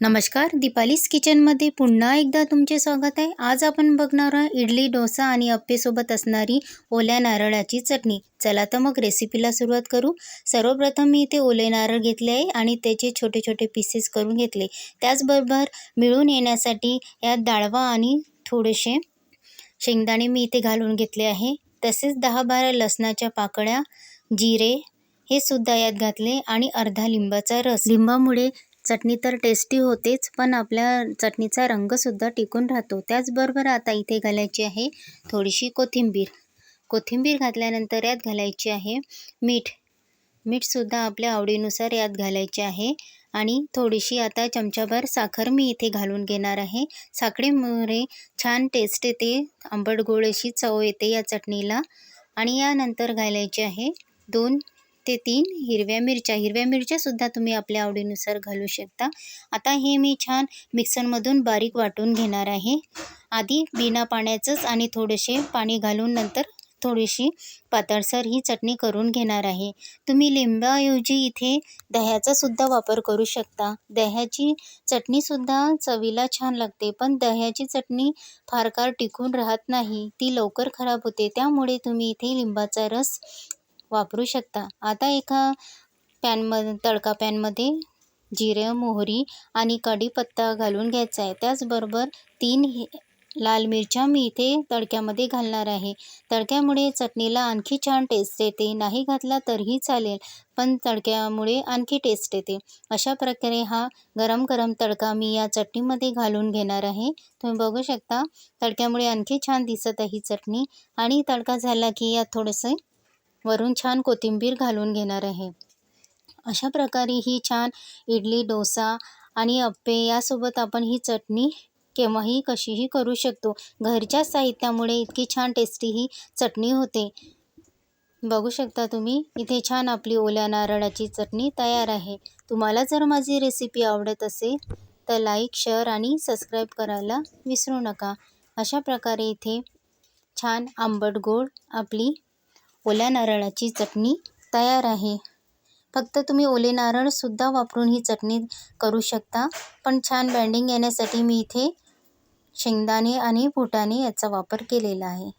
नमस्कार दीपालीस किचनमध्ये पुन्हा एकदा तुमचे स्वागत आहे. आज आपण बघणार आहोत इडली डोसा आणि अप्पेसोबत असणारी ओल्या नारळाची चटणी. चला तर मग रेसिपीला सुरुवात करू. सर्वप्रथम मी इथे ओले नारळ घेतले आहे आणि त्याचे छोटे छोटे पीसेस करून घेतले. त्याचबरोबर मिळून येण्यासाठी यात डाळवा आणि थोडेसे शेंगदाणे मी इथे घालून घेतले आहे. तसेच दहा बारा लसणाच्या पाकळ्या जिरे हे सुद्धा यात घातले आणि अर्धा लिंबाचा रस. लिंबामुळे चटणी तर टेस्टी होतेच पण आपल्या चटणीचा रंगसुद्धा टिकून राहतो. त्याचबरोबर आता इथे घालायची आहे थोडीशी कोथिंबीर. कोथिंबीर घातल्यानंतर यात घालायची आहे मीठ. मीठसुद्धा आपल्या आवडीनुसार यात घालायचे आहे. आणि थोडीशी आता चमचाभर साखर मी इथे घालून घेणार आहे. साखरेमुळे छान टेस्ट येते आंबट गोड अशी चव येते या चटणीला. आणि यानंतर घालायची आहे दोन ते तीन हिरव्या मिरच्या. हिरव्या मिरच्यासुद्धा तुम्ही आपल्या आवडीनुसार घालू शकता. आता हे मी छान मिक्सरमधून बारीक वाटून घेणार आहे. आधी बिना पाण्याचंच आणि थोडेसे पाणी घालून नंतर थोडीशी पातळसर ही चटणी करून घेणार आहे. तुम्ही लिंबाऐवजी इथे दह्याचासुद्धा वापर करू शकता. दह्याची चटणीसुद्धा चवीला छान लागते पण दह्याची चटणी फार काळ टिकून राहत नाही. ती लवकर खराब होते. त्यामुळे तुम्ही इथे लिंबाचा रस वापरू शकता. आता एका पॅनमध्ये तडका पॅनमध्ये जिरे मोहरी आणि कढीपत्ता घालून घ्यायचा आहे. त्याचबरोबर तीन लाल मिरच्या मी इथे तडक्यामध्ये घालणार आहे. तडक्यामुळे चटणीला आणखी छान टेस्ट येते. नाही घातला तरीही चालेल पण तडक्यामुळे आणखी टेस्ट येते. अशा प्रकारे हा गरम गरम तडका मी या चटणीमध्ये घालून घेणार आहे. तुम्ही बघू शकता तडक्यामुळे आणखी छान दिसत आहे ही चटणी. आणि तडका झाला की यात थोडंसं वरून छान कोथिंबीर घालून घेणार आहे. अशा प्रकारे ही छान इडली डोसा आणि अप्पे यासोबत आपण ही चटणी केव्हाही कशीही करू शकतो. घरच्या साहित्यामुळे इतकी छान टेस्टी ही चटणी होते. बघू शकता तुम्ही इथे छान आपली ओल्या नारळाची चटणी तयार आहे. तुम्हाला जर माझी रेसिपी आवडत असेल तर लाईक शेअर आणि सबस्क्राईब करायला विसरू नका. अशा प्रकारे इथे छान आंबट गोड आपली ओल्या नारळाची चटणी तयार आहे. फक्त तुम्ही ओले नारळसुद्धा वापरून ही चटणी करू शकता पण छान बँडिंग येण्यासाठी मी इथे शेंगदाणे आणि फुटाणे याचा वापर केलेला आहे.